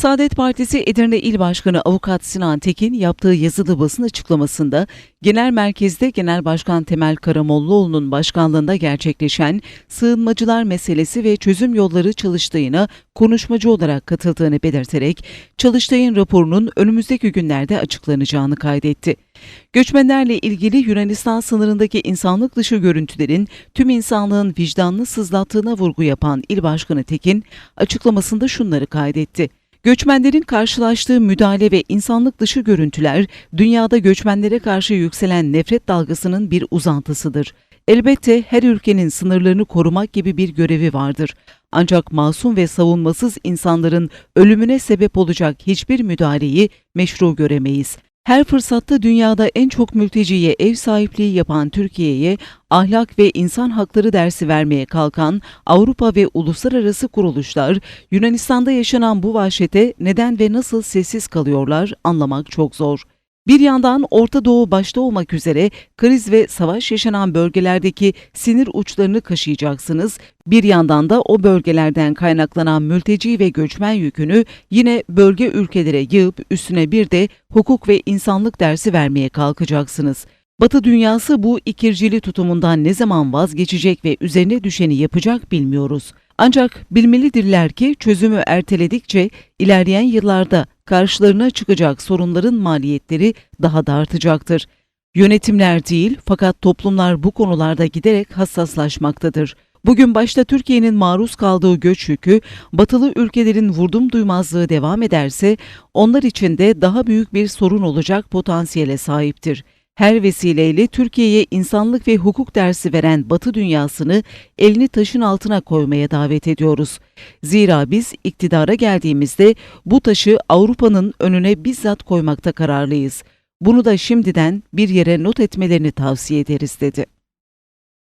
Saadet Partisi Edirne İl Başkanı Avukat Sinan Tekin yaptığı yazılı basın açıklamasında genel merkezde Genel Başkan Temel Karamollaoğlu'nun başkanlığında gerçekleşen sığınmacılar meselesi ve çözüm yolları çalıştayına konuşmacı olarak katıldığını belirterek çalıştayın raporunun önümüzdeki günlerde açıklanacağını kaydetti. Göçmenlerle ilgili Yunanistan sınırındaki insanlık dışı görüntülerin tüm insanlığın vicdanını sızlattığına vurgu yapan İl Başkanı Tekin açıklamasında şunları kaydetti. Göçmenlerin karşılaştığı müdahale ve insanlık dışı görüntüler dünyada göçmenlere karşı yükselen nefret dalgasının bir uzantısıdır. Elbette her ülkenin sınırlarını korumak gibi bir görevi vardır. Ancak masum ve savunmasız insanların ölümüne sebep olacak hiçbir müdahaleyi meşru göremeyiz. Her fırsatta dünyada en çok mülteciye ev sahipliği yapan Türkiye'ye ahlak ve insan hakları dersi vermeye kalkan Avrupa ve uluslararası kuruluşlar Yunanistan'da yaşanan bu vahşete neden ve nasıl sessiz kalıyorlar anlamak çok zor. Bir yandan Orta Doğu başta olmak üzere kriz ve savaş yaşanan bölgelerdeki sinir uçlarını kaşıyacaksınız. Bir yandan da o bölgelerden kaynaklanan mülteci ve göçmen yükünü yine bölge ülkelere yığıp üstüne bir de hukuk ve insanlık dersi vermeye kalkacaksınız. Batı dünyası bu ikircili tutumundan ne zaman vazgeçecek ve üzerine düşeni yapacak bilmiyoruz. Ancak bilmelidirler ki çözümü erteledikçe ilerleyen yıllarda karşılarına çıkacak sorunların maliyetleri daha da artacaktır. Yönetimler değil fakat toplumlar bu konularda giderek hassaslaşmaktadır. Bugün başta Türkiye'nin maruz kaldığı göç yükü, batılı ülkelerin vurdum duymazlığı devam ederse onlar için de daha büyük bir sorun olacak potansiyele sahiptir. Her vesileyle Türkiye'ye insanlık ve hukuk dersi veren Batı dünyasını elini taşın altına koymaya davet ediyoruz. Zira biz iktidara geldiğimizde bu taşı Avrupa'nın önüne bizzat koymakta kararlıyız. Bunu da şimdiden bir yere not etmelerini tavsiye ederiz dedi.